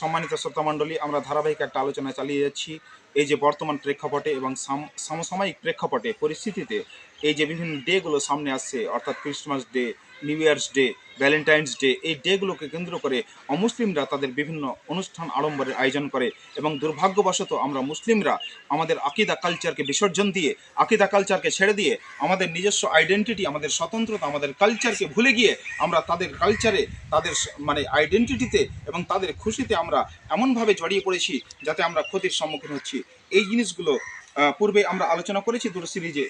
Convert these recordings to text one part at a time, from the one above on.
সম্মানিত শ্রোতামণ্ডলী আমরা ধারাবাহিক একটা আলোচনা চালিয়ে যাচ্ছি। এই যে বর্তমান প্রেক্ষাপটে এবং সাম- সমসাময়িক প্রেক্ষাপটে পরিস্থিতিতে এই যে বিভিন্ন ডেগুলো সামনে আসছে, অর্থাৎ Christmas Day, New Year's Day Valentine's Day. এই ডেগুলোকে কেন্দ্র করে অমুসলিমরা তাদের বিভিন্ন অনুষ্ঠান আড়ম্বরের আয়োজন করে এবং দুর্ভাগ্যবশত আমরা মুসলিমরা আমাদের আকিদা কালচারকে বিসর্জন দিয়ে, আকিদা কালচারকে ছেড়ে দিয়ে, আমাদের নিজস্ব আইডেন্টিটি, আমাদের স্বতন্ত্রতা, আমাদের কালচারকে ভুলে গিয়ে আমরা তাদের কালচারে, তাদের মানে আইডেন্টিটিতে এবং তাদের খুশিতে আমরা এমনভাবে জড়িয়ে পড়েছি যাতে আমরা ক্ষতির সম্মুখীন হচ্ছি। এই জিনিসগুলো পূর্বে আমরা আলোচনা করেছি দূর সিরিজে।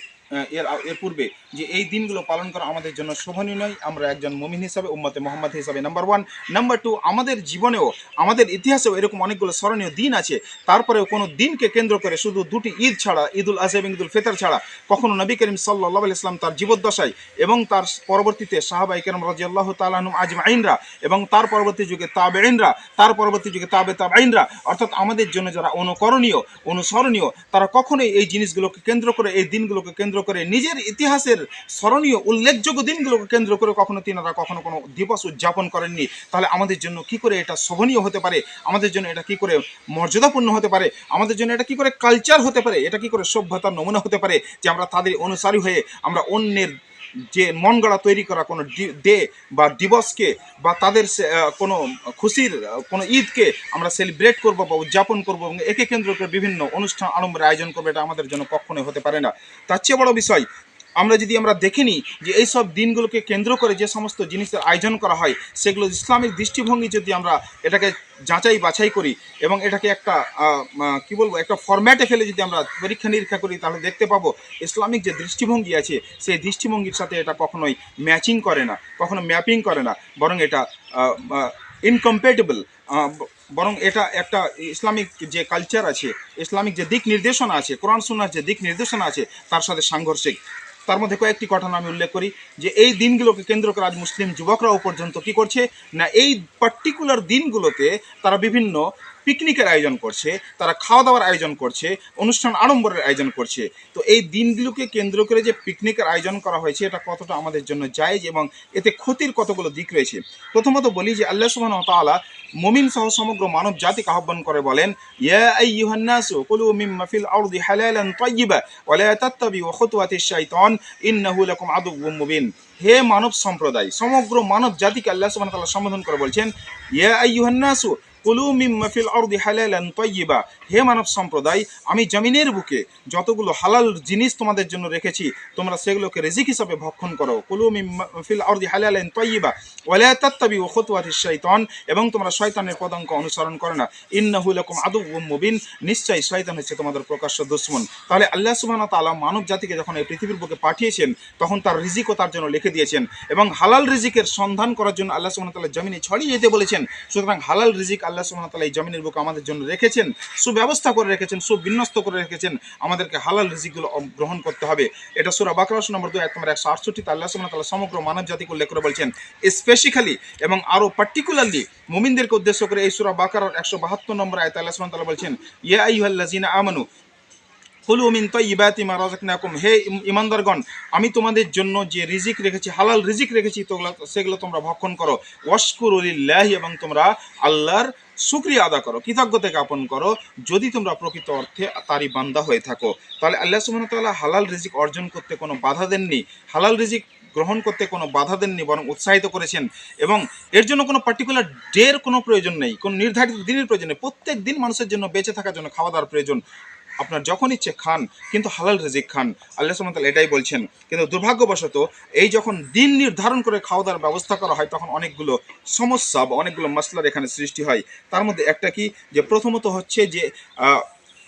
এর এর পূর্বে যে এই দিনগুলো পালন করা আমাদের জন্য শোভনীয় নয়। আমরা একজন মমিন হিসাবে, উম্মতে মোহাম্মদ হিসাবে নাম্বার ওয়ান নাম্বার টু আমাদের জীবনেও, আমাদের ইতিহাসেও এরকম অনেকগুলো স্মরণীয় দিন আছে। তারপরেও কোনো দিনকে কেন্দ্র করে শুধু দুটি ঈদ ছাড়া, ঈদুল আজহা এবং ঈদুল ফিতর ছাড়া কখনো নবী করিম সাল্লাহ ইসলাম তার জীবদ্দশায় এবং তার পরবর্তীতে সাহাবাই কেরম রাজি আল্লাহ তালাহম আজম আইনরা এবং তার পরবর্তী যুগে তাবে আইনরা তার পরবর্তী যুগে তাবে তাব আইনরা অর্থাৎ আমাদের জন্য যারা অনুকরণীয়, অনুসরণীয়, তারা কখনোই এই জিনিসগুলোকে কেন্দ্র করে, এই দিনগুলোকে কেন্দ্র করে নিজের ইতিহাসের স্মরণীয় উল্লেখযোগ্য দিনগুলোকে কেন্দ্র করে কখনো তিনারা কখনো কোনো দিবস উদযাপন করেননি। তাহলে আমাদের জন্য কি করে এটা শোভনীয় হতে পারে? আমাদের জন্য এটা কি করে মর্যাদাপূর্ণ হতে পারে? আমাদের জন্য এটা কি করে কালচার হতে পারে? এটা কি করে সভ্যতার নমুনা হতে পারে? যে আমরা তাদের অনুসারী হয়ে আমরা অন্যের যে মন তৈরি করা কোনো ডে বা দিবসকে বা তাদের কোনো খুশির কোনো ঈদকে আমরা সেলিব্রেট করব বা উদযাপন করব এবং একে কেন্দ্র করে বিভিন্ন অনুষ্ঠান আড়ম্বরের আয়োজন করব, এটা আমাদের জন্য কখনোই হতে পারে না। তার চেয়ে বড় বিষয় আমরা যদি আমরা দেখিনি যে এই সব দিনগুলোকে কেন্দ্র করে যে সমস্ত জিনিসের আয়োজন করা হয়, সেগুলো ইসলামিক দৃষ্টিভঙ্গি যদি আমরা এটাকে যাচাই বাছাই করি এবং এটাকে একটা কি বলব, একটা ফরম্যাটে ফেলে যদি আমরা পরীক্ষা নিরীক্ষা করি, তাহলে দেখতে পাবো ইসলামিক যে দৃষ্টিভঙ্গি আছে, সেই দৃষ্টিভঙ্গির সাথে এটা কখনোই ম্যাচিং করে না, কখনো ম্যাপিং করে না, বরং এটা ইনকম্পেটেবল বরং এটা একটা ইসলামিক যে কালচার আছে, ইসলামিক যে দিক নির্দেশনা আছে, কোরআন সুন্নার যে দিক নির্দেশনা আছে, তার সাথে সাংঘর্ষিক তার মধ্যে কয়েকটি ঘটনা আমি উল্লেখ করি, যে এই দিনগুলোকে কেন্দ্র করে আজ মুসলিম যুবকরাও পর্যন্ত কি করছে, না এই পার্টিকুলার দিনগুলোতে তারা বিভিন্ন পিকনিকের আয়োজন করছে, তারা খাওয়া দাওয়ার আয়োজন করছে, অনুষ্ঠান আড়ম্বরের আয়োজন করছে। তো এই দিনগুলোকে কেন্দ্র করে যে পিকনিকের আয়োজন করা হয়েছে, এটা কতটা আমাদের জন্য জায়জ এবং এতে ক্ষতির কতগুলো দিক রয়েছে? প্রথমত বলি যে আল্লাহ সুবহানাহু ওয়া তাআলা মুমিন সহ সমগ্র মানব জাতিকে আহ্বান করে বলেন হে মানব সম্প্রদায়, সমগ্র মানব জাতিকে আল্লাহ ওয়া সম্বোধন করে বলছেন, ইয়া আইয়ুহান নাসু কুলু মিম্মা ফিল আরদি হালালান তাইয়্যিবা হে মানব সম্প্রদায়, আমি জমিনের বুকে যতগুলো হালাল জিনিস তোমাদের জন্য রেখেছি, তোমরা সেগুলোকে রিজিক হিসাবে ভক্ষণ করো। কুলু মিম্মা ফিল আরদি হালালান তাইয়্যিবা ওয়ালা তাত্তাবিউ খুতুওয়াতিশ শাইতান, এবং তোমরা শয়তানের পদাঙ্ক অনুসরণ করে না। ইন্নাহু লাকুম আদুউম মুবিন, নিশ্চয়ই শয়তান হচ্ছে তোমাদের প্রকাশ্য দুশ্মন। তাহলে আল্লাহ সুবহানাহু তাআলা মানব জাতিকে যখন এই পৃথিবীর বুকে পাঠিয়েছেন, তখন তার রিজিকও তার জন্য লিখে দিয়েছেন। এবং হালাল রিজিকের সন্ধান করার জন্য আল্লাহ সুবহানাহু জমিনে ছড়িয়ে যেতে বলেছেন। সুতরাং হালাল রিজিক আল্লাহ ওয়া এই জমিনের বুকে আমাদের জন্য রেখেছেন, সুব্যবস্থা করে রেখেছেন, সুবিন্যস্ত করে রেখেছেন, আমাদেরকে হালাল রিজিকগুলো গ্রহণ করতে হবে। এটা সূরা বাকরা সূরা নম্বর 2 এক নম্বর 168 আল্লাহ সুবহানাহু ওয়া সমগ্র মানব জাতিকে উল্লেখ করে বলছেন স্পেশালি এবং আরও পার্টিকুলারলি মুমিনদেরকে উদ্দেশ্য করে এই সূরা বাকারার 172 নম্বর আয়াতে আল্লাহ তাআলা বলছেন, ইয়া আইয়ুহাল্লাযিনা আমানু, কুলু মিন তাইয়্যিবাতি মা রাযাকনাকুম, হে ইমানদারগণ, আমি তোমাদের জন্য যে রিজিক রেখেছি, হালাল রিজিক রেখেছি, তোগুলো সেগুলো তোমরা ভক্ষণ করো। ওয়াশকুরু লিল্লাহি এবং তোমরা আল্লাহর শুকরিয়া আদা করো, কৃতজ্ঞতা জ্ঞাপন করো, যদি তোমরা প্রকৃত অর্থে তারই বান্দা হয়ে থাকো। তাহলে আল্লাহ সুমন তাল্লাহ হালাল রিজিক অর্জন করতে কোনো বাধা দেননি, হালাল রিজিক গ্রহণ করতে কোনো বাধা দেননি, বরং উৎসাহিত করেছেন। এবং এর জন্য কোনো পার্টিকুলার ডের কোনো প্রয়োজন নেই, কোনো নির্ধারিত দিনের প্রয়োজন নেই। প্রত্যেক দিন মানুষের জন্য বেঁচে থাকার জন্য খাওয়া দাওয়ার প্রয়োজন। আপনার যখন ইচ্ছে খান, কিন্তু হালাল রেজিক খান। আল্লাহ সুবহানাহু এটাই বলছেন। কিন্তু দুর্ভাগ্যবশত, এই যখন দিন নির্ধারণ করে খাওয়া দাওয়ার ব্যবস্থা করা হয়, তখন অনেকগুলো সমস্যা বা অনেকগুলো মশলার এখানে সৃষ্টি হয়। তার মধ্যে একটা কি? যে প্রথমত হচ্ছে যে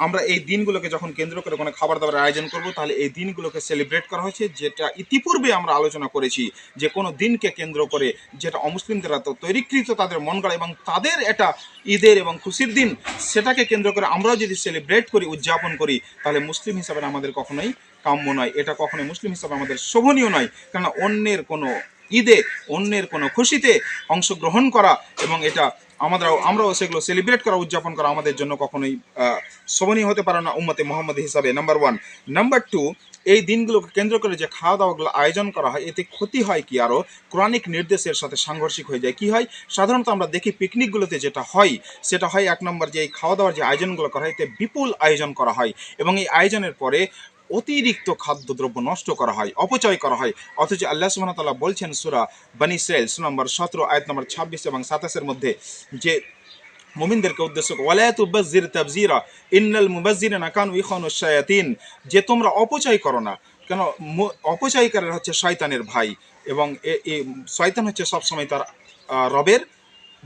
আমরা এই দিনগুলোকে যখন কেন্দ্র করে কোনো খাবার দাবার আয়োজন করব, তাহলে এই দিনগুলোকে সেলিব্রেট করা হয়েছে, যেটা ইতিপূর্বে আমরা আলোচনা করেছি যে কোনো দিনকে কেন্দ্র করে যেটা অমুসলিমদের তো তৈরিকৃত তাদের মন গড়া এবং তাদের এটা ঈদের এবং খুশির দিন, সেটাকে কেন্দ্র করে আমরাও যদি সেলিব্রেট করি, উদযাপন করি, তাহলে মুসলিম হিসাবে আমাদের কখনোই কাম্য নয়। এটা কখনোই মুসলিম হিসাবে আমাদের শোভনীয় নয়। কেননা অন্যের কোনো ঈদে অন্যের কোনো খুশিতে অংশগ্রহণ করা এবং এটা আমরাও আমরাও সেগুলো সেলিব্রেট করা, উদযাপন করা আমাদের জন্য কখনোই শোভনীয় হতে পারে না উম্মতে মোহাম্মদ হিসাবে। নাম্বার ওয়ান নাম্বার টু এই দিনগুলোকে কেন্দ্র করে যে খাওয়া দাওয়াগুলো আয়োজন করা হয়, এতে ক্ষতি হয় কি আরও কোরআনিক নির্দেশের সাথে সাংঘর্ষিক হয়ে যায়। কি হয়? সাধারণত আমরা দেখি পিকনিকগুলোতে যেটা হয়, সেটা হয় এক নম্বর যে এই খাওয়া দাওয়ার যে আয়োজনগুলো করা হয়, এতে বিপুল আয়োজন করা হয়। এবং এই আয়োজনের পরে অতিরিক্ত খাদ্যদ্রব্য নষ্ট করা হয়, অপচয় করা হয়। অথচ আল্লাহ ওয়া বলছেন সুরা বানি সূরা নম্বর সতেরো, আয়াত নম্বর ছাব্বিশ এবং সাতাশের মধ্যে যে মুমিনদেরকে উদ্দেশ্য করে, ওয়ালা তুবাজ্জির তাবজিরা, ইন্নাল মুবাজ্জিরিনা কানু ইখানুশ শায়াতিন যে তোমরা অপচয় করো না কেন অপচয়কারীরা হচ্ছে শয়তানের ভাই এবং শয়তান হচ্ছে সবসময় তার রবের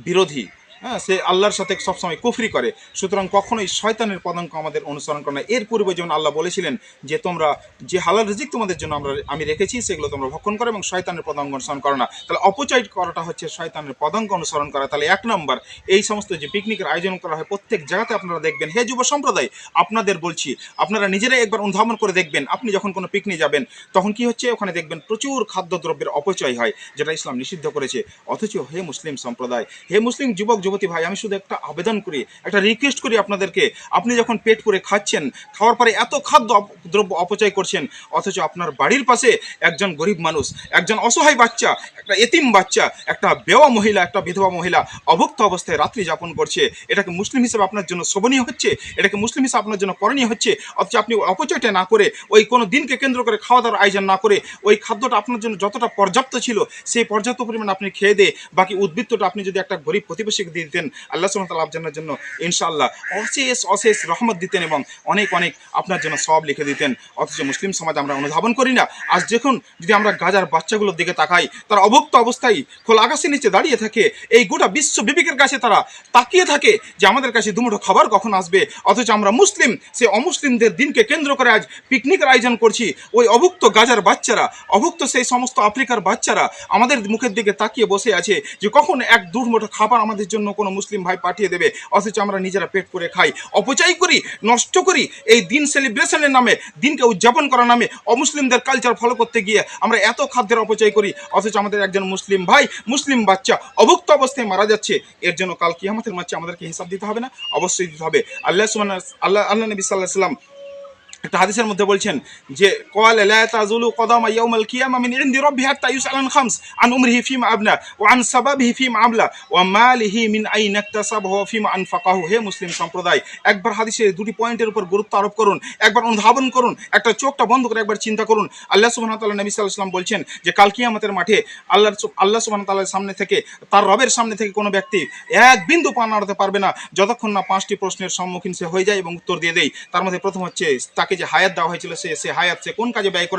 বিরোধী। হ্যাঁ সে আল্লাহর সাথে সবসময় কুফরি করে। সুতরাং কখনোই শয়তানের পদাঙ্ক আমাদের অনুসরণ করে না। এর পূর্বে যেমন আল্লাহ বলেছিলেন যে তোমরা যে হালাল রিজিক তোমাদের জন্য আমরা আমি রেখেছি, সেগুলো তোমরা ভক্ষণ করো এবং শয়তানের পদাঙ্ক অনুসরণ করো না। তাহলে অপচয় করাটা হচ্ছে শয়তানের পদাঙ্ক অনুসরণ করা। তাহলে এক নম্বর, এই সমস্ত যে পিকনিকের আয়োজন করা হয়, প্রত্যেক জায়গাতে আপনারা দেখবেন, হে যুব সম্প্রদায়, আপনাদের বলছি, আপনারা নিজেরাই একবার অনুধাবন করে দেখবেন। আপনি যখন কোনো পিকনিক যাবেন, তখন কি হচ্ছে? ওখানে দেখবেন প্রচুর খাদ্যদ্রব্যের অপচয় হয়, যেটা ইসলাম নিষিদ্ধ করেছে। অথচ হে মুসলিম সম্প্রদায়, হে মুসলিম যুবক যুবতী ভাই, আমি শুধু একটা আবেদন করি, একটা রিকোয়েস্ট করি আপনাদেরকে। আপনি যখন পেট করে খাচ্ছেন, খাওয়ার পরে এত খাদ্য দ্রব্য অপচয় করছেন, অথচ আপনার বাড়ির পাশে একজন গরিব মানুষ, একজন অসহায় বাচ্চা, একটা এতিম বাচ্চা, একটা বেওয়া মহিলা, একটা বিধবা মহিলা অভুক্ত অবস্থায় রাত্রি যাপন করছে, এটাকে মুসলিম হিসেবে আপনার জন্য শোভনীয় হচ্ছে, এটাকে মুসলিম হিসেবে আপনার জন্য করণীয় হচ্ছে, অথচ আপনি অপচয়টা না করে, ওই কোনো দিনকে কেন্দ্র করে খাওয়া দাওয়ার আয়োজন না করে, ওই খাদ্যটা আপনার জন্য যতটা পর্যাপ্ত ছিল, সেই পর্যাপ্ত পরিমাণে আপনি খেয়ে দিয়ে বাকি উদ্বৃত্তটা আপনি যদি একটা গরিব প্রতিবেশীকে দিয়ে দিতেন। আল্লাহ সুমতাল আফজানের জন্য ইনশাআল্লাহ অশেষ অশেষ রহমত দিতেন এবং অনেক অনেক আপনার জন্য সব লিখে দিতেন। অথচ মুসলিম সমাজ আমরা অনুধাবন করি না। আজ দেখুন, যদি আমরা গাজার বাচ্চাগুলোর দিকে তাকাই, তারা অভুক্ত অবস্থায় খোলা আকাশের নিচে দাঁড়িয়ে থাকে। এই গোটা বিশ্ব বিবেকের কাছে তারা তাকিয়ে থাকে যে আমাদের কাছে দুমুঠো খাবার কখন আসবে। অথচ আমরা মুসলিম, সে অমুসলিমদের দিনকে কেন্দ্র করে আজ পিকনিকের আয়োজন করছি। ওই অভুক্ত গাজার বাচ্চারা, অভুক্ত সেই সমস্ত আফ্রিকার বাচ্চারা আমাদের মুখের দিকে তাকিয়ে বসে আছে যে কখন এক দূর মুঠো খাবার আমাদের জন্য কোনো মুসলিম ভাই পাঠিয়ে দেবে। অথচ আমরা নিজেরা পেট করে খাই। অপচয় করি, নষ্ট করি, এই দিন সেলিব্রেশনের নামে, দিনকে উদযাপন করার নামে, অমুসলিমদের কালচার ফলো করতে গিয়ে আমরা এত খাদ্যের অপচয় করি। অথচ আমাদের একজন মুসলিম ভাই, মুসলিম বাচ্চা অভুক্ত অবস্থায় মারা যাচ্ছে। এর জন্য কাল কিয়ামতের মাঝে আমাদেরকে হিসাব দিতে হবে না? অবশ্যই দিতে হবে। আল্লাহ সুবহান আল্লাহ আল্লাহ নবী সাল্লাহ সাল্লাম একটা হাদিসের মধ্যে বলছেন যে কল লা তাজুলু কদামা ইয়াউমাল কিয়ামা মিন ইনদি রাব্বি হাত্তা ইউসালান খামস আন উমরিহি ফিমা আবনা ওয়া আন সাবাবিহি ফিমা আমলা ওয়া মালিহি মিন আইন ইকতাসাবাহু ফিমা আনফাকাহু। হে মুসলিম সম্প্রদায়, একবার হাদিসের দুটি পয়েন্টের উপর গুরুত্ব আরোপ করুন, একবার অনুধাবন করুন, একটা চোখটা বন্ধ করে একবার চিন্তা করুন। আল্লাহ সুবহানাহু ওয়া তাআলা নবী সাল্লাল্লাহু আলাইহি বলছেন যে, কাল কিয়ামতের মাঠে আল্লাহ আল্লাহ সুবহানাহু ওয়া সামনে থেকে, তার রবের সামনে থেকে কোনো ব্যক্তি এক বিন্দু পান নাড়াতে পারবে না। যতক্ষণ না পাঁচটি প্রশ্নের সম্মুখীন সে হয়ে যায় এবং উত্তর দিয়ে দেয়। তার মধ্যে প্রথম হচ্ছে তাকে যে হায়াত দেওয়া হয়েছিল সে সে হায়াত সে কোন কাজে ব্যয় করে